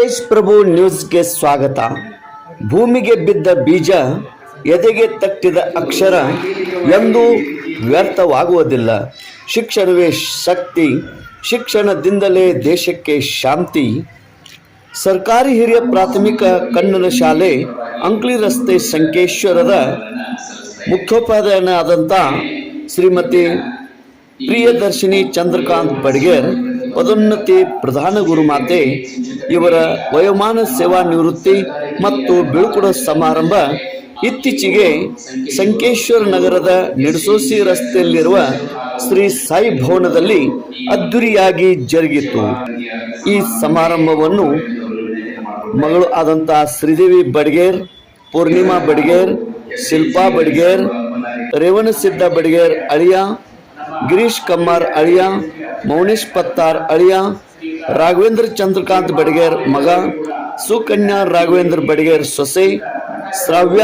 ತೇಜ್ ಪ್ರಭು ನ್ಯೂಸ್ಗೆ ಸ್ವಾಗತ. ಭೂಮಿಗೆ ಬಿದ್ದ ಬೀಜ ಎದೆಗೆ ತಟ್ಟಿದ ಅಕ್ಷರ ಎಂದೂ ವ್ಯರ್ಥವಾಗುವುದಿಲ್ಲ. ಶಿಕ್ಷಣವೇ ಶಕ್ತಿ, ಶಿಕ್ಷಣದಿಂದಲೇ ದೇಶಕ್ಕೆ ಶಾಂತಿ. ಸರ್ಕಾರಿ ಹಿರಿಯ ಪ್ರಾಥಮಿಕ ಕನ್ನಡ ಶಾಲೆ ಅಂಕ್ಲಿ ರಸ್ತೆ ಸಂಕೇಶ್ವರದ ಮುಖ್ಯೋಪಾಧ್ಯಾಯನಾದಂಥ ಶ್ರೀಮತಿ ಪ್ರಿಯದರ್ಶಿನಿ ಚಂದ್ರಕಾಂತ್ ಬಡ್ಗೇರ್ ಪದೋನ್ನತಿ ಪ್ರಧಾನ ಗುರುಮಾತೆ, ಇವರ ವಯೋಮಾನ ಸೇವಾ ನಿವೃತ್ತಿ ಮತ್ತು ಬೀಳ್ಕೊಡೋ ಸಮಾರಂಭ ಇತ್ತೀಚೆಗೆ ಸಂಕೇಶ್ವರ ನಗರದ ನಿಡಸೋಸಿ ರಸ್ತೆಯಲ್ಲಿರುವ ಶ್ರೀ ಸಾಯಿ ಭವನದಲ್ಲಿ ಅದ್ದೂರಿಯಾಗಿ ಜರುಗಿತು. ಈ ಸಮಾರಂಭವನ್ನು ಮಗಳು ಆದಂತಹ ಶ್ರೀದೇವಿ ಬಡ್ಗೇರ್, ಪೂರ್ಣಿಮಾ ಬಡ್ಗೇರ್, ಶಿಲ್ಪಾ ಬಡ್ಗೇರ್ ರೇವಣಸಿದ್ಧ ಬಡ್ಗೇರ್ ಅಳಿಯ, ಗಿರೀಶ್ ಕಮ್ಮಾರ್ ಅಳಿಯ ಮೌನೇಶ್ ಪತ್ತಾರ್ ಅಳಿಯ, ರಾಘವೇಂದ್ರ ಚಂದ್ರಕಾಂತ್ ಬಡಿಗೇರ್ ಮಗ, ಸುಕನ್ಯಾ ರಾಘವೇಂದ್ರ ಬಡಿಗೇರ್ ಸೊಸೆ, ಶ್ರಾವ್ಯ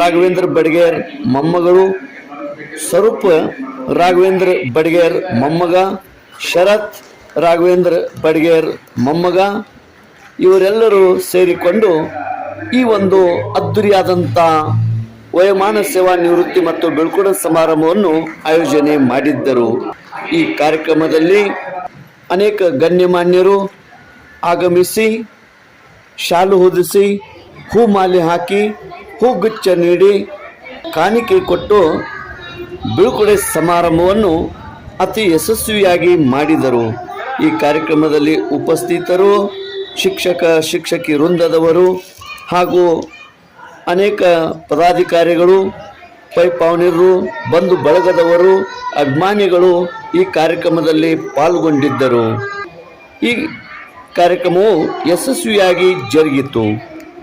ರಾಘವೇಂದ್ರ ಬಡಿಗೇರ್ ಮೊಮ್ಮಗಳು, ಸ್ವರೂಪ ರಾಘವೇಂದ್ರ ಬಡಿಗೇರ್ ಮೊಮ್ಮಗ, ಶರತ್ ರಾಘವೇಂದ್ರ ಬಡಿಗೇರ್ ಮೊಮ್ಮಗ, ಇವರೆಲ್ಲರೂ ಸೇರಿಕೊಂಡು ಈ ಒಂದು ಅದ್ದೂರಿಯಾದಂಥ ವಯೋಮಾನ ಸೇವಾ ನಿವೃತ್ತಿ ಮತ್ತು ಬೀಳ್ಕೊಡ ಸಮಾರಂಭವನ್ನು ಆಯೋಜನೆ ಮಾಡಿದ್ದರು. ಈ ಕಾರ್ಯಕ್ರಮದಲ್ಲಿ ಅನೇಕ ಗಣ್ಯಮಾನ್ಯರು ಆಗಮಿಸಿ, ಶಾಲು ಹೊದಿಸಿ, ಹೂ ಮಾಲೆ ಹಾಕಿ ಹೂಗುಚ್ಛ ನೀಡಿ ಕಾಣಿಕೆ ಕೊಟ್ಟು ಬೀಳ್ಕೊಡೆ ಸಮಾರಂಭವನ್ನು ಅತಿ ಯಶಸ್ವಿಯಾಗಿ ಮಾಡಿದರು. ಈ ಕಾರ್ಯಕ್ರಮದಲ್ಲಿ ಉಪಸ್ಥಿತರು, ಶಿಕ್ಷಕ, ಶಿಕ್ಷಕಿ ವೃಂದದವರು ಹಾಗೂ ಅನೇಕ ಪದಾಧಿಕಾರಿಗಳು ಪೈಪಾವನಿರು ಬಂಧು ಬಳಗದವರು ಅಭಿಮಾನಿಗಳು ಈ ಕಾರ್ಯಕ್ರಮದಲ್ಲಿ ಪಾಲ್ಗೊಂಡಿದ್ದರು. ಈ ಕಾರ್ಯಕ್ರಮವು ಯಶಸ್ವಿಯಾಗಿ ಜರುಗಿತು.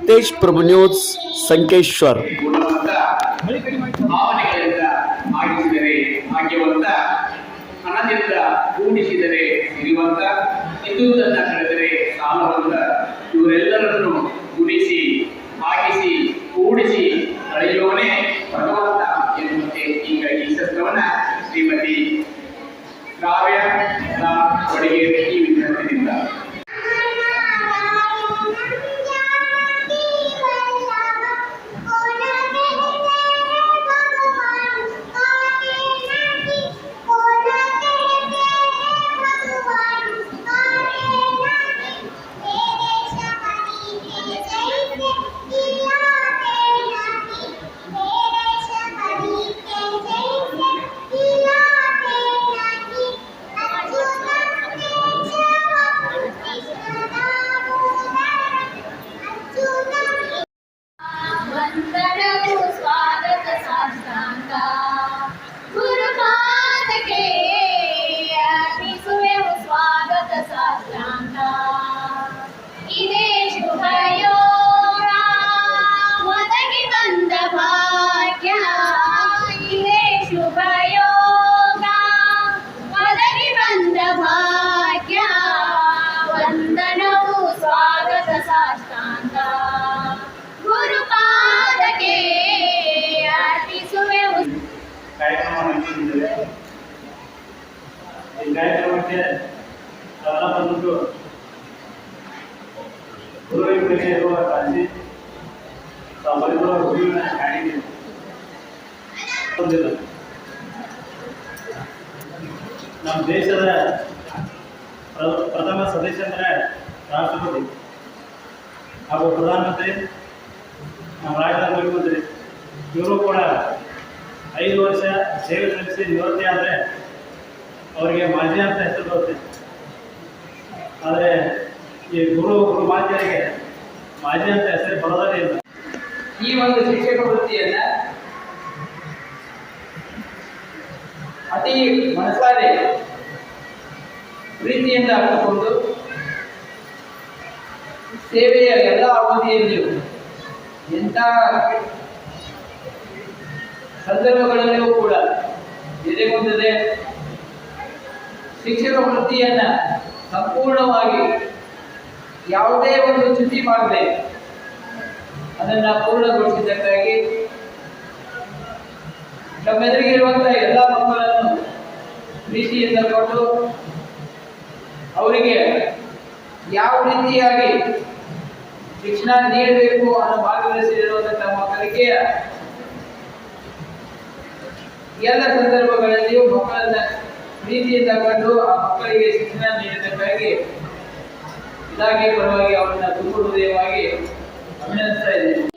ತೇಜ್ ಪ್ರಭು ನ್ಯೂಸ್, ಸಂಕೇಶ್ವರ್. ಸಾಲವಂತ, ಇವರೆಲ್ಲರನ್ನು ಗುಣಿಸಿ ಹಾಕಿಸಿ ಕೂಡಿಸಿ ಕಳೆಯುವವನೇ ಭಗವಂತ. ஸ்ரீமதி காவியா கொடிகேரி ಕಾರ್ಯಕ್ರಮಕ್ಕೆ ಎಲ್ಲ ಬಂದ್ಬಿಟ್ಟು ಗುರುವಿನ ಮೇಲೆ ಇರುವ ಕಾಳಜಿ, ತಾವು ಬರೆದಿರುವ ನಮ್ಮ ದೇಶದ ಪ್ರಥಮ ಸದಸ್ಯ ಅಂದರೆ ರಾಷ್ಟ್ರಪತಿ ಹಾಗೂ ಪ್ರಧಾನಮಂತ್ರಿ, ನಮ್ಮ ರಾಜ್ಯದ ಮುಖ್ಯಮಂತ್ರಿ. ಇವರು ಕೂಡ ಐದು ವರ್ಷ ಸೇವೆ ಸಲ್ಲಿಸಿ ನಿವೃತ್ತಿ ಆದರೆ ಅವರಿಗೆ ಮಾಜಿ ಅಂತ ಹೆಸರು ಬರುತ್ತೆ. ಆದರೆ ಈ ಗುರು ಗುರು ಮಾಜಿಯರಿಗೆ ಮಾಜಿ ಅಂತ ಹೆಸರು ಬರೋದೇ ಇಲ್ಲ. ಈ ಒಂದು ಶಿಕ್ಷಕ ವೃತ್ತಿಯನ್ನ ಅತಿ ಮನಸಾರೆ ಪ್ರೀತಿಯಿಂದ ಅರ್ಥಕೊಂಡು ಸೇವೆಯ ಎಲ್ಲ ಅವಧಿಯಲ್ಲಿಯೂ ಎಂಥ ಸಂದರ್ಭಗಳಲ್ಲಿಯೂ ಕೂಡ ಎದೆಗೊಂದಿದೆ. ಶಿಕ್ಷಕ ವೃತ್ತಿಯನ್ನ ಸಂಪೂರ್ಣವಾಗಿ ಯಾವುದೇ ಒಂದು ಚ್ಯುತಿ ಮಾಡದೆ ಅದನ್ನ ಪೂರ್ಣಗೊಳಿಸಿದ್ದಕ್ಕಾಗಿ ನಮ್ಮೆದುರಿಗಿರುವಂತಹ ಎಲ್ಲ ಮಕ್ಕಳನ್ನು ಪ್ರೀತಿಯಿಂದ ಕೊಟ್ಟು ಅವರಿಗೆ ಯಾವ ರೀತಿಯಾಗಿ ಶಿಕ್ಷಣ ನೀಡಬೇಕು ಅನ್ನೋ ಮಾರ್ಗದರ್ಶಿರುವಂತಹ ಮಕ್ಕಳಿಗೆ ಎಲ್ಲ ಸಂದರ್ಭಗಳಲ್ಲಿಯೂ ಮಕ್ಕಳನ್ನ ಪ್ರೀತಿಯಿಂದ ಕಂಡು ಆ ಮಕ್ಕಳಿಗೆ ಶಿಕ್ಷಣ ನೀಡಿದ್ದಕ್ಕಾಗಿ ಇಲಾಖೆ ಪರವಾಗಿ ಅವರನ್ನ ತುಂಬ ಹೃದಯವಾಗಿ ಅಭಿನಂದಿಸ್ತಾ ಇದ್ದೇನೆ.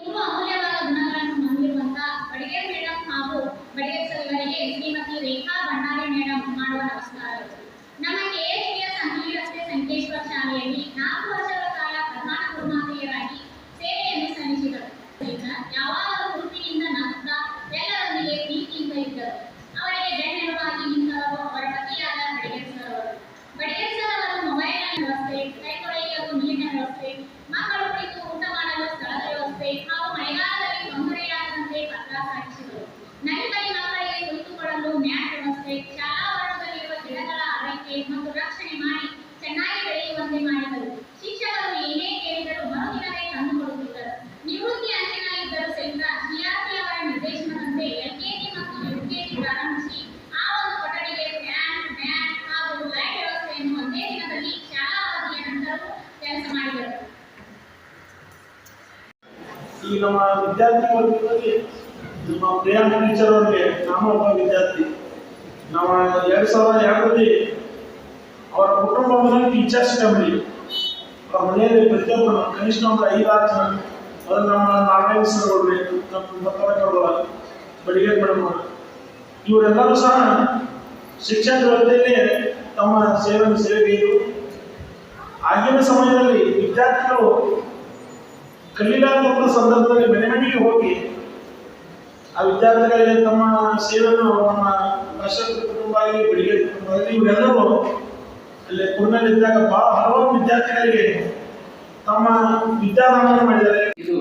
ದಿನದಲ್ಲಿ ಶಾಲಾ ಅವಧಿಯ ಕೆಲಸ ಮಾಡಿದರು ಈ ನಮ್ಮ ವಿದ್ಯಾರ್ಥಿ ನಮ್ಮ ಪ್ರಿಯಾಂಕ ಟೀಚರ್ ಅವರಿಗೆ ನಾನು ಒಬ್ಬ ವಿದ್ಯಾರ್ಥಿ. ನಾವು ಎರಡು ಸಾವಿರದ ಎರಡರಲ್ಲಿ ಅವರ ಕುಟುಂಬ ಮನೆ ಟೀಚರ್ಸ್ ಫ್ಯಾಮಿಲಿ ಅವ್ರ ಮನೆಯಲ್ಲಿ ಪ್ರತಿಯೊಬ್ಬರು ಕನಿಷ್ಠ ಒಂದು ಐದಾರು ಜನ ಅದು ನಮ್ಮ ನಾರಾಯಣ ಸರ್ ಅವ್ರಿ ನಮ್ಮ ಭತ್ತರಕರ ಬಡಿಗೆ ಮೇಡಮ್ ಇವರೆಲ್ಲರೂ ಸಹ ಶಿಕ್ಷಣ ವ್ಯವಸ್ಥೆಯಲ್ಲಿ ತಮ್ಮ ಸೇವೆಯನ್ನು ಸೇವೆಗೈದು ಆಗಿನ ಸಮಯದಲ್ಲಿ ವಿದ್ಯಾರ್ಥಿಗಳು ಕಲೀಲಾದಂಥ ಸಂದರ್ಭದಲ್ಲಿ ಮನೆ ಮನೆಗೆ ಹೋಗಿ ಆ ವಿದ್ಯಾರ್ಥಿಗಳಿಗೆ ತಮ್ಮ ಸೇವೆಯನ್ನು ನಮ್ಮ ಅಶೋಕ ಕುಟುಂಬ ಆಗಲಿ ಬೆಳಿಗ್ಗೆ ಕುಟುಂಬ ಆಗಲಿ ಇವರೆಲ್ಲರೂ ಅಲ್ಲಿ ಕುರ್ನಲ್ಲಿದ್ದಾಗ ಬಹಳ ಹಲವಾರು ವಿದ್ಯಾರ್ಥಿಗಳಿಗೆ ತಮ್ಮ ವಿದ್ಯಾದಾನವನ್ನು ಮಾಡಿದ್ದಾರೆ. ಇದು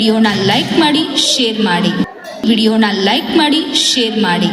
ವಿಡಿಯೋನ ಲೈಕ್ ಮಾಡಿ ಶೇರ್ ಮಾಡಿ. ವಿಡಿಯೋನ ಲೈಕ್ ಮಾಡಿ ಶೇರ್ ಮಾಡಿ.